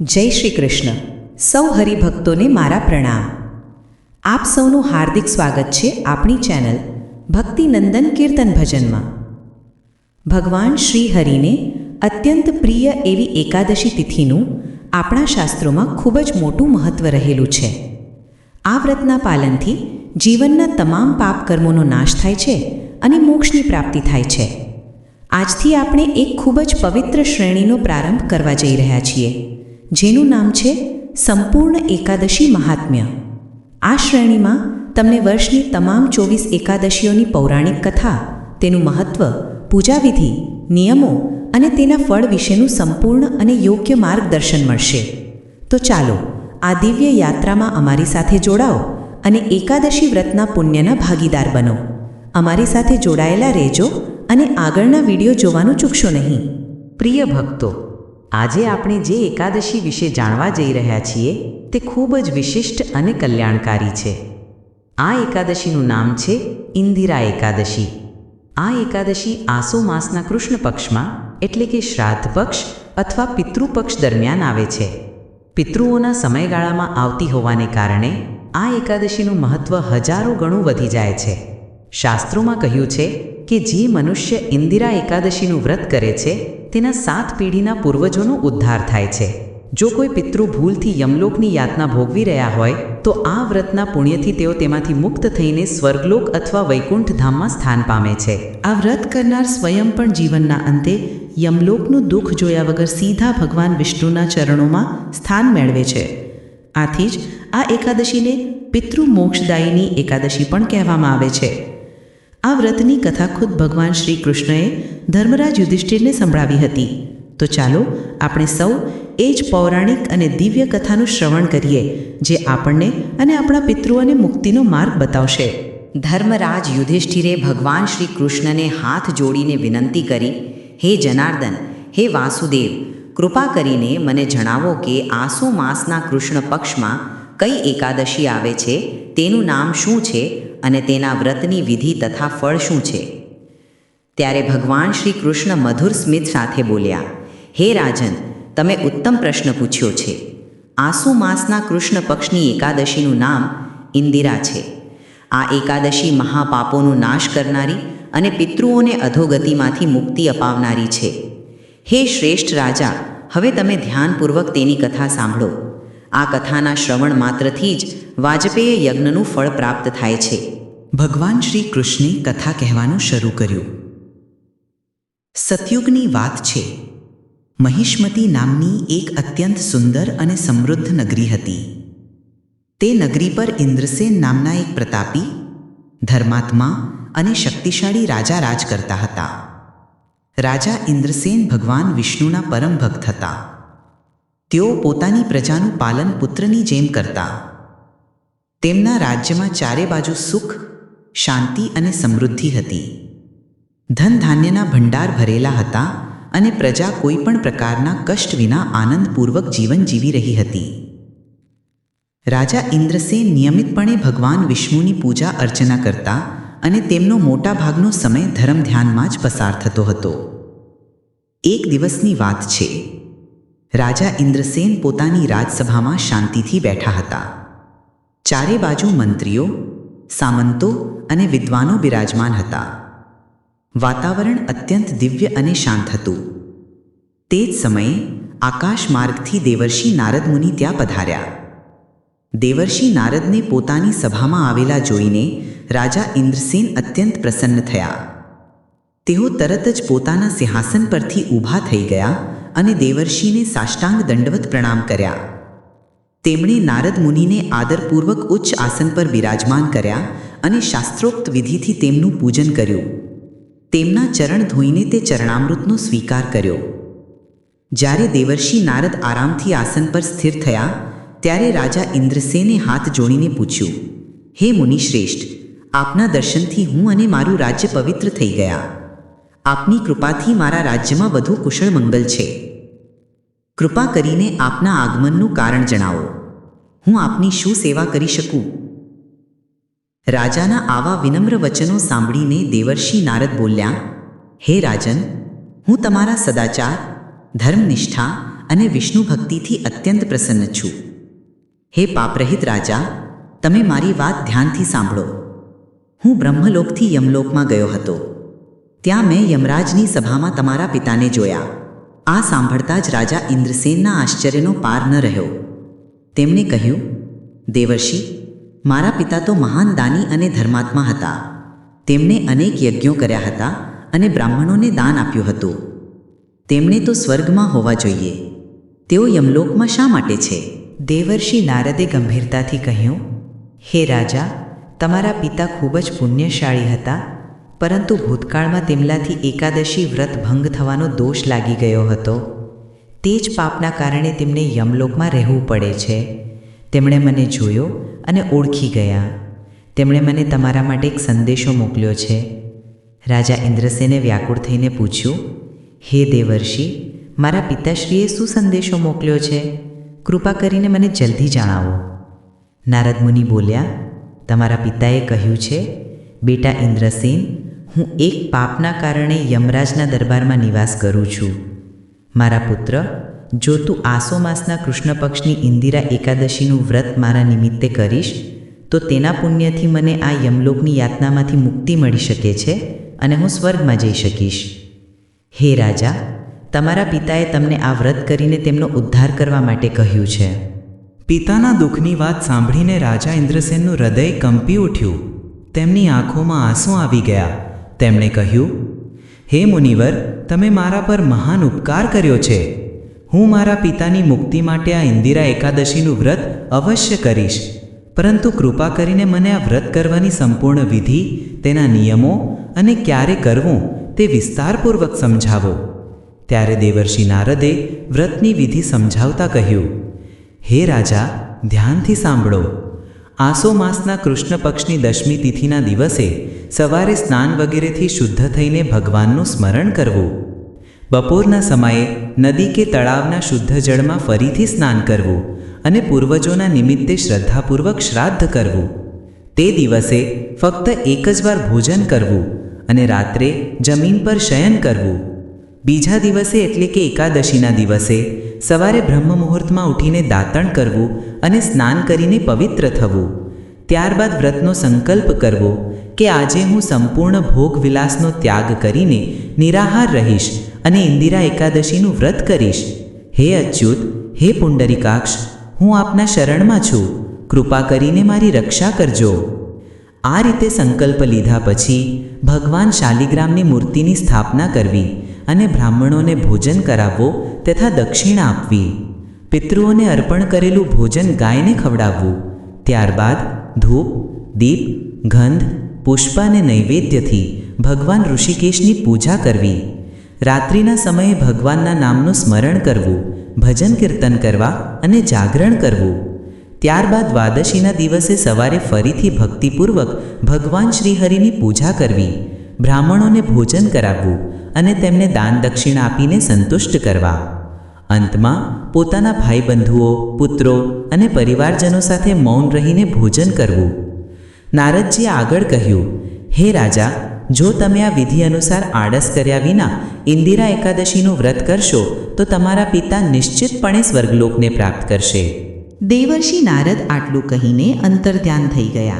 જય શ્રી કૃષ્ણ. સૌ હરિભક્તોને મારા પ્રણામ. આપ સૌનું હાર્દિક સ્વાગત છે આપણી ચેનલ ભક્તિનંદન કીર્તન ભજનમાં. ભગવાન શ્રી હરિને અત્યંત પ્રિય એવી એકાદશી તિથિનું આપણા શાસ્ત્રોમાં ખૂબ જ મોટું મહત્વ રહેલું છે. આ વ્રતના પાલનથી જીવનના તમામ પાપ કર્મોનો નાશ થાય છે અને મોક્ષની પ્રાપ્તિ થાય છે. આજથી આપણે એક ખૂબ જ પવિત્ર શ્રેણીનો પ્રારંભ કરવા જઈ રહ્યા છીએ. જેનું નામ છે સંપૂર્ણ એકાદશી મહાત્મ્ય. આ શ્રેણીમાં તમને વર્ષની તમામ ચોવીસ એકાદશીઓની પૌરાણિક કથા, તેનું મહત્વ, પૂજાવિધિ, નિયમો અને તેના ફળ વિશેનું સંપૂર્ણ અને યોગ્ય માર્ગદર્શન મળશે. તો ચાલો, આ દિવ્ય યાત્રામાં અમારી સાથે જોડાઓ અને એકાદશી વ્રતના પુણ્યના ભાગીદાર બનો. અમારી સાથે જોડાયેલા રહેજો અને આગળના વીડિયો જોવાનું ચૂકશો નહીં. પ્રિય ભક્તો આજે આપણે જે એકાદશી વિશે જાણવા જઈ રહ્યા છીએ, તે ખૂબ જ વિશિષ્ટ અને કલ્યાણકારી છે. આ એકાદશીનું નામ છે ઇન્દિરા એકાદશી. આ એકાદશી આસો માસના કૃષ્ણ પક્ષમાં, એટલે કે શ્રાદ્ધ પક્ષ અથવા પિતૃપક્ષ દરમિયાન આવે છે. પિતૃઓના સમયગાળામાં આવતી હોવાને કારણે, આ એકાદશીનું મહત્વ હજારો ગણું વધી જાય છે. શાસ્ત્રોમાં કહ્યું છે કે જે મનુષ્ય ઇન્દિરા એકાદશીનું વ્રત કરે છે તેના સાત પેઢીના પૂર્વજોનો ઉદ્ધાર થાય છે. જો કોઈ પિતૃ ભૂલથી યમલોકની યાતના ભોગવી રહ્યા હોય, તો આ વ્રતના પુણ્યથી તેઓ તેમાંથી મુક્ત થઈને સ્વર્ગલોક અથવા વૈકુંઠ ધામમાં સ્થાન પામે છે. આ વ્રત કરનાર સ્વયં પણ જીવનના અંતે યમલોકનું દુઃખ જોયા વગર સીધા ભગવાન વિષ્ણુના ચરણોમાં સ્થાન મેળવે છે. આથી જ આ એકાદશીને પિતૃ મોક્ષદાયીની એકાદશી પણ કહેવામાં આવે છે. આ વ્રતની કથા ખુદ ભગવાન શ્રી કૃષ્ણએ ધર્મરાજ યુધિષ્ઠિરને સંભળાવી હતી. તો ચાલો આપણે સૌ એ જ પૌરાણિક અને દિવ્ય કથાનું શ્રવણ કરીએ, જે આપણને અને આપણા પિતૃઓને મુક્તિનો માર્ગ બતાવશે. ધર્મરાજ યુધિષ્ઠિરે ભગવાન શ્રી કૃષ્ણને હાથ જોડીને વિનંતી કરી, હે જનાર્દન, હે વાસુદેવ, કૃપા કરીને મને જણાવો કે આસો માસના કૃષ્ણ પક્ષમાં કઈ એકાદશી આવે છે? તેનું નામ શું છે અને તેના વ્રતની વિધિ તથા ફળ શું છે? ત્યારે ભગવાન શ્રી કૃષ્ણ મધુર સ્મિત સાથે બોલ્યા, હે રાજન, તમે ઉત્તમ પ્રશ્ન પૂછ્યો છે. આસુ માસના કૃષ્ણ પક્ષની એકાદશીનું નામ ઇન્દિરા છે. આ એકાદશી મહાપાપોનો નાશ કરનારી અને પિતૃઓને અધોગતિમાંથી મુક્તિ અપાવનારી છે. હે શ્રેષ્ઠ રાજા, હવે તમે ધ્યાનપૂર્વક તેની કથા સાંભળો. આ કથાના શ્રવણ માત્રથી જ વાજપેય યજ્ઞનું ફળ પ્રાપ્ત થાય છે. ભગવાન શ્રી કૃષ્ણે કથા કહેવાનું શરૂ કર્યું. સતયુગની વાત છે. મહિષ્મતી નામની એક અત્યંત સુંદર અને સમૃદ્ધ નગરી હતી. તે નગરી પર ઇન્દ્રસેન નામના એક પ્રતાપી, ધર્માત્મા અને શક્તિશાળી રાજા રાજ કરતા હતા. રાજા ઇન્દ્રસેન ભગવાન વિષ્ણુના પરમ ભક્ત હતા. તેઓ પોતાની પ્રજાનું પાલન પુત્રની જેમ કરતા. તેમના રાજ્યમાં ચારે બાજુ સુખ, શાંતિ અને સમૃદ્ધિ હતી. ધન ધાન્યના ભંડાર ભરેલા હતા અને પ્રજા કોઈ પણ પ્રકારના કષ્ટ વિના આનંદપૂર્વક જીવન જીવી રહી હતી. રાજા ઇન્દ્રસેન નિયમિતપણે ભગવાન વિષ્ણુની પૂજા અર્ચના કરતા અને તેમનો મોટા ભાગનો સમય ધર્મ ધ્યાનમાં જ પસાર થતો હતો. એક દિવસની વાત છે. રાજા ઇન્દ્રસેન પોતાની રાજસભામાં શાંતિથી બેઠા હતા. ચારે બાજુ મંત્રીઓ, સામંતો અને વિદ્વાનો બિરાજમાન હતા. વાતાવરણ અત્યંત દિવ્ય અને શાંત હતું. તે જ સમયે આકાશ માર્ગથી દેવર્ષિ નારદ મુનિ ત્યાં પધાર્યા. દેવર્ષિ નારદને પોતાની સભામાં આવેલા જોઈને રાજા ઇન્દ્રસેન અત્યંત પ્રસન્ન થયા. તેઓ તરત જ પોતાના સિંહાસન પરથી ઊભા થઈ ગયા અને દેવર્ષિને સાષ્ટાંગ દંડવત પ્રણામ કર્યા. તેમણે નારદ મુનિને આદરપૂર્વક ઉચ્ચ આસન પર બિરાજમાન કર્યા અને શાસ્ત્રોક્ત વિધિથી તેમનું પૂજન કર્યું. તેમના ચરણ ધોઈને તે ચરણામૃતનો સ્વીકાર કર્યો. જ્યારે દેવર્ષિ નારદ આરામથી આસન પર સ્થિર થયા, ત્યારે રાજા ઇન્દ્રસેને હાથ જોડીને પૂછ્યું, હે મુનિશ્રેષ્ઠ, આપના દર્શનથી હું અને મારું રાજ્ય પવિત્ર થઈ ગયા. આપની કૃપાથી મારા રાજ્યમાં વધુ કુશળ મંગલ છે. કૃપા કરીને આપના આગમનનું કારણ જણાવો. હું આપની શું સેવા કરી શકું? રાજાના આવા વિનમ્ર વચનો સાંભળીને દેવર્ષિ નારદ બોલ્યા, હે રાજન, હું તમારા સદાચાર, ધર્મનિષ્ઠા અને વિષ્ણુ ભક્તિથી અત્યંત પ્રસન્ન છું. હે પાપરહિત રાજા, તમે મારી વાત ધ્યાનથી સાંભળો. હું બ્રહ્મલોકથી યમલોકમાં ગયો હતો. ત્યાં મેં યમરાજની સભામાં તમારા પિતાને જોયા. આ સાંભળતા જ રાજા ઇન્દ્રસેનના આશ્ચર્યનો પાર ન રહ્યો. તેમણે કહ્યું, દેવર્ષિ, મારા પિતા તો મહાન દાની અને ધર્માત્મા હતા. તેમણે અનેક યજ્ઞો કર્યા હતા અને બ્રાહ્મણોને દાન આપ્યું હતું. તેમણે તો સ્વર્ગમાં હોવા જોઈએ. તેઓ યમલોકમાં શા માટે છે? દેવર્ષિ નારદે ગંભીરતાથી કહ્યું, હે રાજા, તમારા પિતા ખૂબ જ પુણ્યશાળી હતા પરંતુ ભૂતકાળમાં તેમનાથી એકાદશી વ્રત ભંગ થવાનો દોષ લાગી ગયો હતો. તે જ પાપના કારણે તેમને યમલોકમાં રહેવું પડે છે. તેમણે મને જોયો અને ઓળખી ગયા. તેમણે મને તમારા માટે એક સંદેશો મોકલ્યો છે. રાજા ઇન્દ્રસેને વ્યાકુળ થઈને પૂછ્યું, હે દેવર્ષિ, મારા પિતાશ્રીએ શું સંદેશો મોકલ્યો છે? કૃપા કરીને મને જલ્દી જણાવો. નારદ મુનિ બોલ્યા, તમારા પિતાએ કહ્યું છે, બેટા ઇન્દ્રસેન હું એક પાપના કારણે યમરાજના દરબારમાં નિવાસ કરું છું. મારા પુત્ર, જો તું આસો માસના કૃષ્ણ પક્ષની ઇન્દિરા એકાદશીનું વ્રત મારા નિમિત્તે કરીશ, તો તેના પુણ્યથી મને આ યમલોકની યાતનામાંથી મુક્તિ મળી શકે છે અને હું સ્વર્ગમાં જઈ શકીશ. હે રાજા, તમારા પિતાએ તમને આ વ્રત કરીને તેમનો ઉદ્ધાર કરવા માટે કહ્યું છે. પિતાના દુઃખની વાત સાંભળીને રાજા ઇન્દ્રસેનનું હૃદય કંપી ઉઠ્યું. તેમની આંખોમાં આંસુ આવી ગયા. તેમણે કહ્યું, હે મુનિવર, તમે મારા પર મહાન ઉપકાર કર્યો છે. હું મારા પિતાની મુક્તિ માટે આ ઇન્દિરા એકાદશીનું વ્રત અવશ્ય કરીશ. પરંતુ કૃપા કરીને મને આ વ્રત કરવાની સંપૂર્ણ વિધિ, તેના નિયમો અને ક્યારે કરવું તે વિસ્તારપૂર્વક સમજાવો. ત્યારે દેવર્ષિ નારદે વ્રતની વિધિ સમજાવતા કહ્યું, હે રાજા, ધ્યાનથી સાંભળો. આસો માસના કૃષ્ણ પક્ષની દશમી તિથિના દિવસે સવારે સ્નાન વગેરેથી શુદ્ધ થઈને ભગવાનનું સ્મરણ કરવું. બપોરના સમયે નદી કે તળાવના શુદ્ધ જળમાં ફરીથી સ્નાન કરવું અને પૂર્વજોના નિમિત્તે શ્રદ્ધાપૂર્વક શ્રાદ્ધ કરવું. તે દિવસે ફક્ત એક જ વાર ભોજન કરવું અને રાત્રે જમીન પર શયન કરવું. બીજા દિવસે એટલે કે એકાદશીના દિવસે સવારે બ્રહ્મ મુહૂર્તમાં ઉઠીને દાંતણ કરવું અને સ્નાન કરીને પવિત્ર થવું. ત્યારબાદ વ્રતનો સંકલ્પ કરવો કે આજે હું સંપૂર્ણ ભોગ વિલાસનો ત્યાગ કરીને નિરાહાર રહીશ અને ઇન્દિરા એકાદશીનું વ્રત કરીશ. હે અચ્યુત, હે પુંડરીકાક્ષ, હું આપના શરણમાં છું. કૃપા કરીને મારી રક્ષા કરજો. આ રીતે સંકલ્પ લીધા પછી ભગવાન શાલિગ્રામની મૂર્તિની સ્થાપના કરવી. અને બ્રાહ્મણોને ભોજન કરાવવો તથા દક્ષિણા આપવી. પિતૃઓને અર્પણ કરેલું ભોજન ગાયને ખવડાવવું. ત્યારબાદ ધૂપ, દીપ, ગંધ, પુષ્પ અને નૈવેદ્યથી ભગવાન ઋષિકેશની પૂજા કરવી. રાત્રિના સમયે ભગવાનના નામનું સ્મરણ કરવું, ભજન કીર્તન કરવા અને જાગરણ કરવું. ત્યારબાદ દ્વાદશીના દિવસે સવારે ફરીથી ભક્તિપૂર્વક ભગવાન શ્રીહરિની પૂજા કરવી. બ્રાહ્મણોને ભોજન કરાવવું. અને તેમને દાન દક્ષિણા આપીને સંતુષ્ટ કરવા. અંતમાં, પોતાના ભાઈબંધુઓ, પુત્રો અને પરિવારજનો સાથે મૌન રહીને ભોજન કરવું. નારદજીએ આગળ કહ્યું, હે રાજા, જો તમે આ વિધિ અનુસાર આળસ કર્યા વિના ઇન્દિરા એકાદશીનું વ્રત કરશો, તો તમારા પિતા નિશ્ચિતપણે સ્વર્ગલોકને પ્રાપ્ત કરશે. દેવર્ષિ નારદ આટલું કહીને અંતર્ધ્યાન થઈ ગયા.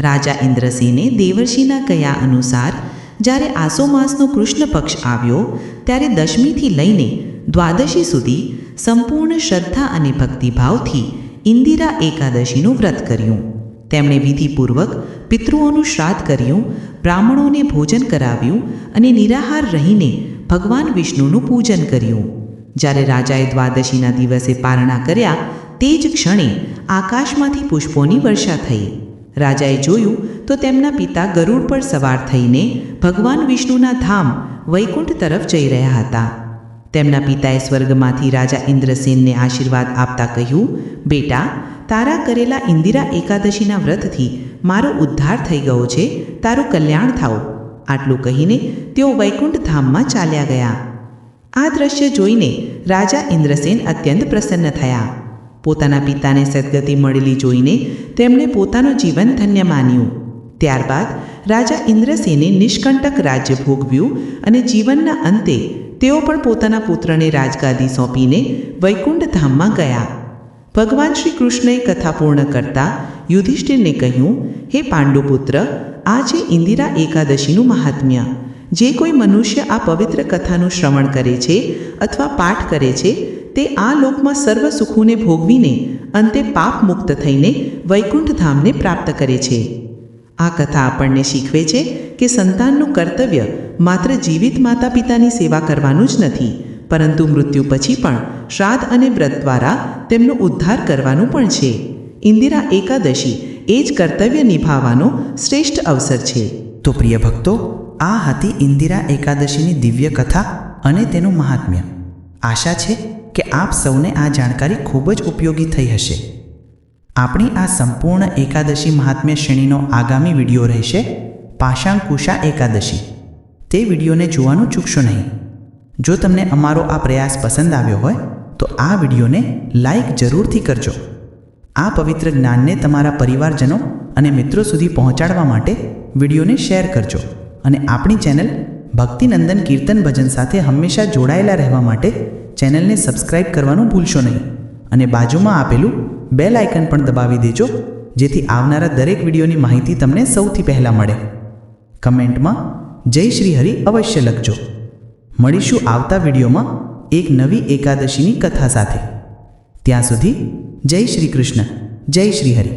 રાજા ઇન્દ્રસેને દેવર્ષિના કયા અનુસાર જ્યારે આસો માસનો કૃષ્ણ પક્ષ આવ્યો, ત્યારે દશમીથી લઈને દ્વાદશી સુધી સંપૂર્ણ શ્રદ્ધા અને ભક્તિભાવથી ઇન્દિરા એકાદશીનું વ્રત કર્યું. તેમણે વિધિપૂર્વક પિતૃઓનું શ્રાદ્ધ કર્યું, બ્રાહ્મણોને ભોજન કરાવ્યું અને નિરાહાર રહીને ભગવાન વિષ્ણુનું પૂજન કર્યું. જ્યારે રાજાએ દ્વાદશીના દિવસે પારણા કર્યા, તે જ ક્ષણે આકાશમાંથી પુષ્પોની વર્ષા થઈ. રાજાએ જોયું તો તેમના પિતા ગરુડ પર સવાર થઈને ભગવાન વિષ્ણુના ધામ વૈકુંઠ તરફ જઈ રહ્યા હતા. તેમના પિતાએ સ્વર્ગમાંથી રાજા ઇન્દ્રસેનને આશીર્વાદ આપતા કહ્યું, બેટા, તારા કરેલા ઇન્દિરા એકાદશીના વ્રતથી મારો ઉદ્ધાર થઈ ગયો છે, તારું કલ્યાણ થાઓ. આટલું કહીને તેઓ વૈકુંઠ ધામમાં ચાલ્યા ગયા. આ દ્રશ્ય જોઈને રાજા ઇન્દ્રસેન અત્યંત પ્રસન્ન થયા. પોતાના પિતાને સદગતિ મળેલી જોઈને તેમણે પોતાનું જીવન ધન્ય માન્યું. ત્યારબાદ રાજા ઇન્દ્રસેને નિષ્કંટક રાજ્ય ભોગવ્યું અને જીવનના અંતે તેઓ પણ પોતાના પુત્રને રાજગાદી સોંપીને વૈકુંઠ ધામમાં ગયા. ભગવાન શ્રી કૃષ્ણએ કથા પૂર્ણ કરતા યુધિષ્ઠિરને કહ્યું, હે પાંડુપુત્ર આ છે ઇન્દિરા એકાદશીનું મહાત્મ્ય. જે કોઈ મનુષ્ય આ પવિત્ર કથાનું શ્રવણ કરે છે અથવા પાઠ કરે છે તે આ લોકમાં સર્વ સુખોને ભોગવીને અંતે પાપ મુક્ત થઈને વૈકુંઠ ધામને પ્રાપ્ત કરે છે. આ કથા આપણને શીખવે છે કે સંતાનનું કર્તવ્ય માત્ર જીવિત માતા પિતાની સેવા કરવાનું જ નથી, પરંતુ મૃત્યુ પછી પણ શ્રાદ્ધ અને વ્રત દ્વારા તેમનો ઉદ્ધાર કરવાનું પણ છે. ઇન્દિરા એકાદશી એ જ કર્તવ્ય નિભાવવાનો શ્રેષ્ઠ અવસર છે. તો પ્રિય ભક્તો, આ હતી ઇન્દિરા એકાદશીની દિવ્ય કથા અને તેનું મહાત્મ્ય. આશા છે કે આપ સૌને આ જાણકારી ખૂબ જ ઉપયોગી થઈ હશે. આપણી આ સંપૂર્ણ એકાદશી મહાત્મ્ય શ્રેણીનો આગામી વીડિયો રહેશે પાશાંકુશા એકાદશી. તે વિડીયોને જોવાનું ચૂકશો નહીં. જો તમને અમારો આ પ્રયાસ પસંદ આવ્યો હોય, તો આ વિડીયોને લાઈક જરૂરથી કરજો. આ પવિત્ર જ્ઞાનને તમારા પરિવારજનો અને મિત્રો સુધી પહોંચાડવા માટે વિડીયોને શેર કરજો અને આપણી ચેનલ ભક્તિનંદન કીર્તન ભજન સાથે હંમેશા જોડાયેલા રહેવા માટે ચેનલને સબસ્ક્રાઇબ કરવાનું ભૂલશો નહીં અને બાજુમાં આપેલું બેલ આઇકન પણ દબાવી દેજો, જેથી આવનારા દરેક વિડીયોની માહિતી તમને સૌથી પહેલાં મળે. કમેન્ટમાં જય શ્રી હરિ અવશ્ય લખજો. મળીશું આવતા વિડીયોમાં એક નવી એકાદશીની કથા સાથે. ત્યાં સુધી જય શ્રી કૃષ્ણ, જય શ્રી હરિ.